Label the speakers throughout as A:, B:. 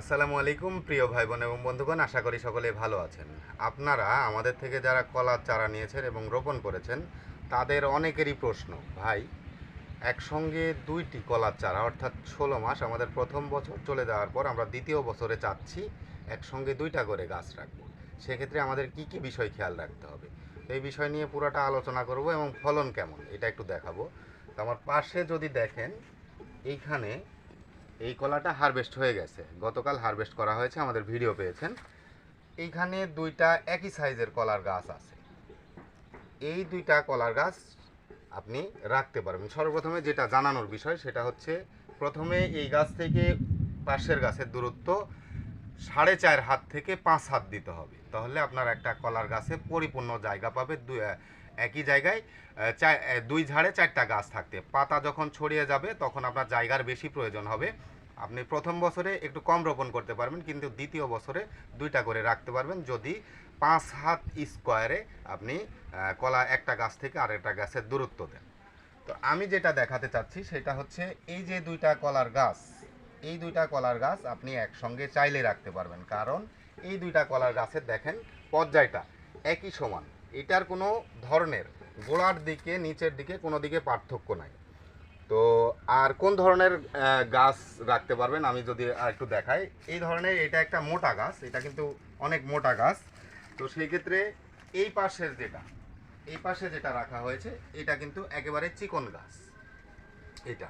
A: আসসালামু আলাইকুম, প্রিয় ভাই বোন এবং বন্ধুগণ, আশা করি সকলে ভালো আছেন। আপনারা আমাদের থেকে যারা কলার চারা নিয়েছেন এবং রোপণ করেছেন, তাদের অনেকেরই প্রশ্ন, ভাই, একসঙ্গে দুইটি কলার চারা, অর্থাৎ ষোলো মাস আমাদের প্রথম বছর চলে যাওয়ার পর আমরা দ্বিতীয় বছরে চাচ্ছি একসঙ্গে দুইটা করে গাছ রাখব। সেক্ষেত্রে আমাদের কি কি বিষয় খেয়াল রাখতে হবে? এই বিষয় নিয়ে পুরোটা আলোচনা করব এবং ফলন কেমন, এটা একটু দেখাবো। তো আমার পাশে যদি দেখেন, এইখানে এই কলাটা হারভেস্ট হয়ে গেছে। গতকাল হারভেস্ট করা হয়েছে, আমাদের ভিডিও পেয়েছেন। এইখানে দুইটা একই সাইজের কলার গাছ আছে। এই দুইটা কলার গাছ আপনি রাখতে পারবেন। সর্বপ্রথমে যেটা জানানোর বিষয়, সেটা হচ্ছে প্রথমে এই গাছ থেকে পাশের গাছের দূরত্ব সাড়ে চার হাত থেকে পাঁচ হাত দিতে হবে। তাহলে আপনার একটা কলার গাছে পরিপূর্ণ জায়গা পাবে, দুই একই জায়গায় দুই ঝাড়ে চারটা গাছ থাকতে। পাতা যখন ছড়িয়ে যাবে, তখন আপনার জায়গার বেশি প্রয়োজন হবে। আপনি প্রথম বছরে একটু কম রোপণ করতে পারবেন, কিন্তু দ্বিতীয় বছরে দুইটা করে রাখতে পারবেন। যদি পাঁচ হাত স্কোয়ারে আপনি কলা একটা গাছ থেকে আরেকটা গাছের দূরত্ব দেন। তো আমি যেটা দেখাতে চাচ্ছি, সেটা হচ্ছে এই যে দুইটা কলার গাছ, এই দুইটা কলার গাছ আপনি একসঙ্গে চাইলে রাখতে পারবেন। কারণ এই দুইটা কলার গাছের, দেখেন, পর্যায়টা একই সমান। এটার কোনো ধরনের গোড়ার দিকে, নিচের দিকে কোনো দিকে পার্থক্য নাই। তো আর কোন ধরনের গাছ রাখতে পারবেন আমি যদি একটু দেখাই। এই ধরনের এটা একটা মোটা গাছ, এটা কিন্তু অনেক মোটা গাছ। তো সেই ক্ষেত্রে এই পাশের যেটা, এই পাশে যেটা রাখা হয়েছে, এটা কিন্তু একেবারে চিকন গাছ। এটা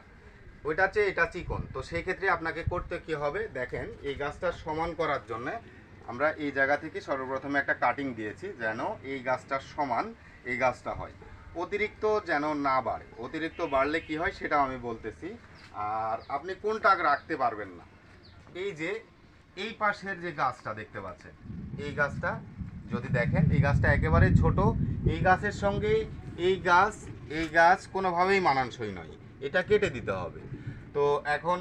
A: ওইটা হচ্ছে এটা চিকন। তো সেই ক্ষেত্রে আপনাকে করতে কি হবে, দেখেন, এই গাছটা সমান করার জন্য আমরা এই জায়গা থেকে সর্বপ্রথমে একটা কাটিং দিয়েছি যেন এই গাছটার সমান এই গাছটা হয়। অতিরিক্ত যেন না বাড়ে। অতিরিক্ত বাড়লে কি হয় সেটাও আমি বলতেছি। আর আপনি কোনটা রাখতে পারবেন না। এই যে, এই পাশের যে গাছটা দেখতে পাচ্ছেন, এই গাছটা যদি দেখেন, এই গাছটা একেবারে ছোট। এই গাছের সঙ্গে এই গাছ এই গাছ কোনোভাবেই মানানসই নয়। এটা কেটে দিতে হবে। তো এখন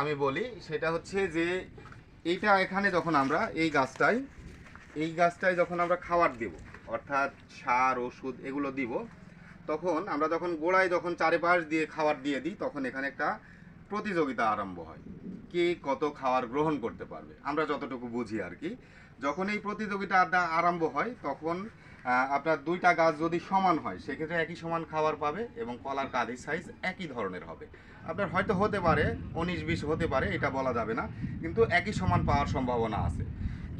A: আমি বলি, সেটা হচ্ছে যে এইটা এখানে যখন আমরা এই গাছটাই এই গাছটায় যখন আমরা খাবার দেব, অর্থাৎ সার, ওষুধ এগুলো দিব, তখন আমরা যখন গোড়ায় যখন চারিপাশ দিয়ে খাবার দিয়ে দিই, তখন এখানে একটা প্রতিযোগিতা আরম্ভ হয়। কে কত খাওয়ার গ্রহণ করতে পারবে? আমরা যতটুকু বুঝি আর কি। যখন এই প্রতিযোগিতা আরম্ভ হয়, তখন আপনার দুইটা গাছ যদি সমান হয়, সেক্ষেত্রে একই সমান খাবার পাবে এবং কলার কাঁদির সাইজ একই ধরনের হবে। আপনার হয়তো হতে পারে, উনিশ, বিশ হতে পারে, এটা বলা যাবে না, কিন্তু একই সমান পাওয়ার সম্ভাবনা আছে।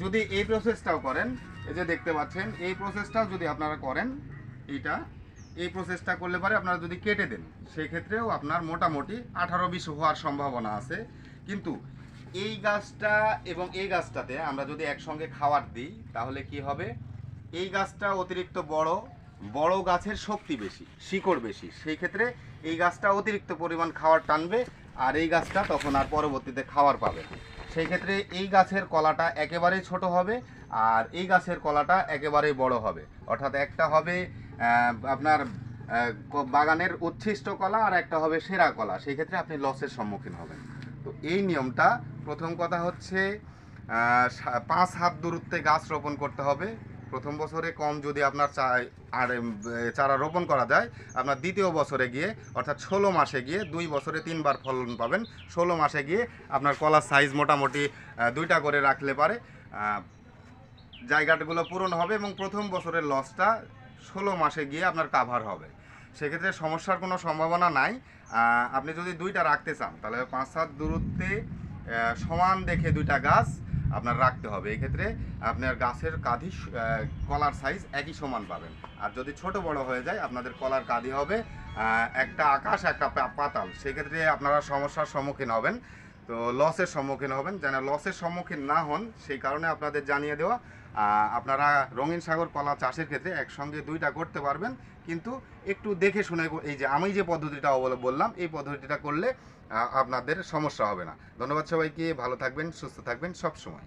A: যদি এই প্রসেসটাও করেন, এই যে দেখতে পাচ্ছেন, এই প্রসেসটাও যদি আপনারা করেন, এটা, এই প্রসেসটা করলে পারে আপনারা যদি কেটে দেন, সেক্ষেত্রেও আপনার মোটামুটি আঠারো, বিশ হওয়ার সম্ভাবনা আছে। কিন্তু এই গাছটা এবং এই গাছটাতে আমরা যদি একসঙ্গে খাবার দিই, তাহলে কি হবে? এই গাছটা অতিরিক্ত বড় বড় গাছের শক্তি বেশি, শিকড় বেশি। সেই ক্ষেত্রে এই গাছটা অতিরিক্ত পরিমাণ খাবার টানবে আর এই গাছটা তখন আর পরবর্তীতে খাবার পাবে সেই ক্ষেত্রে এই গাছের কলাটা একেবারেই ছোট হবে আর এই গাছের কলাটা একেবারেই বড় হবে। অর্থাৎ একটা হবে আপনার বাগানের উচ্ছিষ্ট কলা আর একটা হবে সেরা কলা। সেই ক্ষেত্রে আপনি লসের সম্মুখীন হবেন। তো এই নিয়মটা, প্রথম কথা হচ্ছে পাঁচ হাত দূরত্বে গাছ রোপণ করতে হবে। প্রথম বছরে কম যদি আপনার আর চারা রোপণ করা যায়, আপনার দ্বিতীয় বছরে গিয়ে, অর্থাৎ ষোলো মাসে গিয়ে দুই বছরে তিনবার ফলন পাবেন। ষোলো মাসে গিয়ে আপনার কলার সাইজ মোটামুটি দুইটা করে রাখলে পারে। জায়গাগুলো পূরণ হবে এবং প্রথম বছরের লসটা ষোলো মাসে গিয়ে আপনার কাভার হবে। সেক্ষেত্রে সমস্যার কোনো সম্ভাবনা নাই। আপনি যদি দুইটা রাখতে চান, তাহলে পাঁচ সাত দূরত্বে সমান দেখে দুইটা গাছ আপনার রাখতে হবে। এক্ষেত্রে আপনার গাছের কাঁধি কলার সাইজ একই সমান পাবেন। আর যদি ছোট বড় হয়ে যায়, আপনাদের কলার কাঁধি হবে একটা আকাশ, একটা পাতাল। সেক্ষেত্রে আপনারা সমস্যার সম্মুখীন হবেন। তো লসের সম্মুখীন হবেন। যেন লসের সম্মুখীন না হন, সেই কারণে আপনাদের জানিয়ে দেওয়া আপনারা রঙিন সাগর কলা চাষের ক্ষেত্রে একসঙ্গে দুইটা করতে পারবেন। কিন্তু একটু দেখে শুনে এই যে আমি যে পদ্ধতিটা বললাম, এই পদ্ধতিটা করলে আপনাদের সমস্যা হবে না। ধন্যবাদ সবাইকে, ভালো থাকবেন, সুস্থ থাকবেন সব সময়